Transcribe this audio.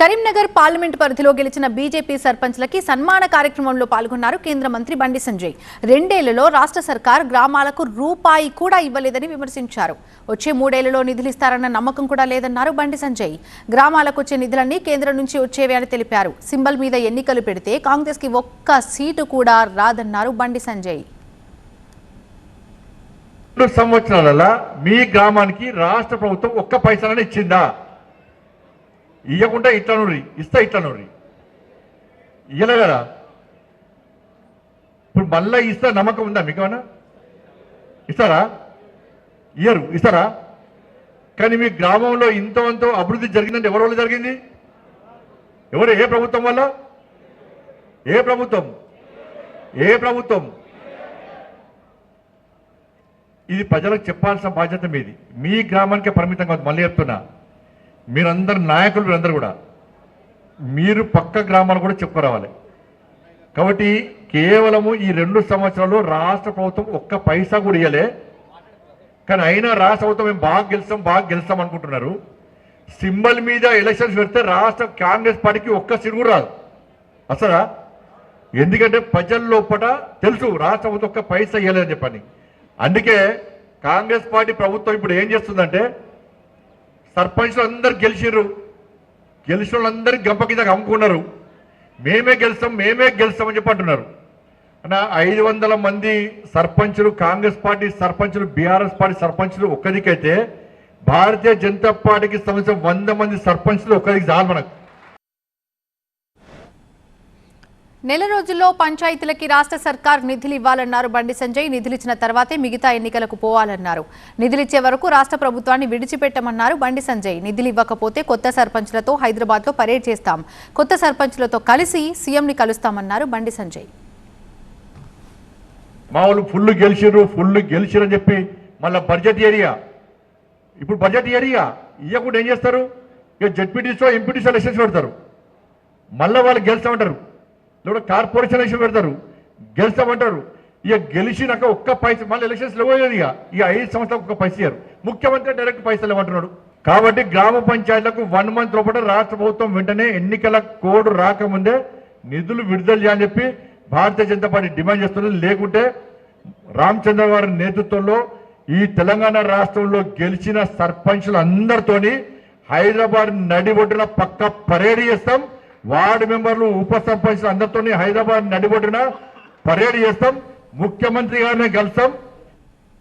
Karimnagar parliament పరిధిలో గెలిచిన BJP సర్పంచ్లకి సన్మాన కార్యక్రమంలో పాల్గొన్నారు కేంద్ర మంత్రి బండి సంజయ్. రెండేళ్ళలో రాష్ట్ర సర్కార్ గ్రామాలకు రూపాయి కూడా ఇవ్వలేదని విమర్శించారు. వచ్చే మూడేళ్ళలో నిధులు ఇస్తారన్న నమ్మకం కూడా లేదన్నారు బండి సంజయ్. గ్రామాలకు వచ్చే నిధులన్నీ కేంద్రం నుంచి వచ్చేవే అని తెలిపారు. సింబల్ మీద ఎన్నికలు పెడితే కాంగ్రెస్కి ఒక్క సీటు కూడా రాదన్నారు బండి సంజయ్. సంవత్సరాల మీ గ్రామానికి రాష్ట్ర ప్రభుత్వం ఒక్క పైసలని ఇచ్చిందా? ఇవ్వకుండా ఇట్లా నూరి ఇస్తా ఇట్లా నూరి ఇయ్యలే కదా ఇప్పుడు మళ్ళా ఇస్తా నమ్మకం ఉందా మీకు ఏమన్నా? ఇస్తారా? ఇయ్యరు ఇస్తారా? కానీ మీ గ్రామంలో ఇంతవంతో అభివృద్ధి జరిగిందంటే ఎవరి వల్ల జరిగింది? ఎవరు ఏ ప్రభుత్వం వల్ల? ఏ ప్రభుత్వం? ఏ ప్రభుత్వం? ఇది ప్రజలకు చెప్పాల్సిన బాధ్యత మీది. మీ గ్రామానికే పరిమితం కాదు మళ్ళీ చెప్తున్నా. మీరందరు నాయకులు మీరందరూ కూడా. మీరు పక్క గ్రామాలు కూడా చెప్పుకురావాలి. కాబట్టి కేవలము ఈ రెండు సంవత్సరాలు రాష్ట్ర ప్రభుత్వం ఒక్క పైసా కూడా ఇవ్వలే కానీ అయినా రాష్ట్ర ప్రభుత్వం మేము బాగా గెలుస్తాం బాగా గెలుస్తాం అనుకుంటున్నారు. సింబల్ మీద ఎలక్షన్స్ పెడితే రాష్ట్ర కాంగ్రెస్ పార్టీకి ఒక్క సీటు కూడా రాదు. అసలా? ఎందుకంటే ప్రజల లోపల తెలుసు రాష్ట్ర ప్రభుత్వం ఒక్క పైసా ఇవ్వలేదని చెప్పని. అందుకే కాంగ్రెస్ పార్టీ ప్రభుత్వం ఇప్పుడు ఏం చేస్తుందంటే సర్పంచ్లు అందరు గెలిచిర్రు. గెలిచిన వాళ్ళందరూ గంప కింద అమ్ముకున్నారు మేమే గెలుస్తాం మేమే గెలుస్తామని చెప్పి అంటున్నారు. అన్న ఐదు వందల మంది సర్పంచులు కాంగ్రెస్ పార్టీ సర్పంచులు బీఆర్ఎస్ పార్టీ సర్పంచులు ఒక్కదికైతే భారతీయ జనతా పార్టీకి సంబంధించిన వంద మంది సర్పంచులు ఒక్కదికి చాలు మనకు. నెల రోజుల్లో పంచాయతీలకి రాష్ట్ర సర్కార్ నిధులు ఇవ్వాలన్నారు. బండి సంజయ్ నిధులిచ్చిన తర్వాతే మిగతా ఎన్నికలకు పోవాలన్నారు. నిధులిచ్చే వరకు రాష్ట్ర ప్రభుత్వాన్ని విడిచిపెట్టమన్నారు బండి సంజయ్. నిధులు ఇవ్వకపోతే కొత్త సర్పంచ్లతో హైదరాబాద్లో పరేడ్ చేస్తాం. కొత్త సర్పంచ్లతో కలిసి సీఎంని కలుస్తామన్నారు బండి సంజయ్. మా వాళ్ళు ఫుల్ గెలిచిర్రు ఫుల్ గెలిచిరని చెప్పి మళ్ళీ బడ్జెట్ ఏరియా. ఇప్పుడు బడ్జెట్ ఏరియా ఇవ్వకుండా ఏం చేస్తారు? ఇక జడ్పీటీసో ఎంపీటీసో ఎలక్షన్స్ పెడతారు. మళ్ళీ వాళ్ళు గెలుస్తామంటారు. లేదా కార్పొరేషన్ ఎలక్షన్ పెడతారు గెలుస్తామంటారు. ఇక గెలిచినాక ఒక్క పైస మళ్ళీ ఎలక్షన్స్ లేవలేదు ఇక. ఇక ఐదు సంవత్సరాలకు ఒక్క పైస ఇయ్యారు. ముఖ్యమంత్రి డైరెక్ట్ పైసలు ఇవ్వమంటున్నాడు. కాబట్టి గ్రామ పంచాయతీలకు వన్ మంత్ లోపల రాష్ట్ర ప్రభుత్వం వెంటనే ఎన్నికల కోడ్ రాకముందే నిధులు విడుదల చేయాలని చెప్పి భారతీయ జనతా పార్టీ డిమాండ్ చేస్తున్నది. లేకుంటే రామచంద్ర గారి నేతృత్వంలో ఈ తెలంగాణ రాష్ట్రంలో గెలిచిన సర్పంచులు అందరితోని హైదరాబాద్ నడిబొడ్డున పక్క పరేడ్ చేస్తాం. వార్డు మెంబర్లు ఉప సర్పంచ్ అందరితోనే హైదరాబాద్ నడిబొడ్డున పర్యటన చేస్తాం. ముఖ్యమంత్రి గారిని కలుస్తాం.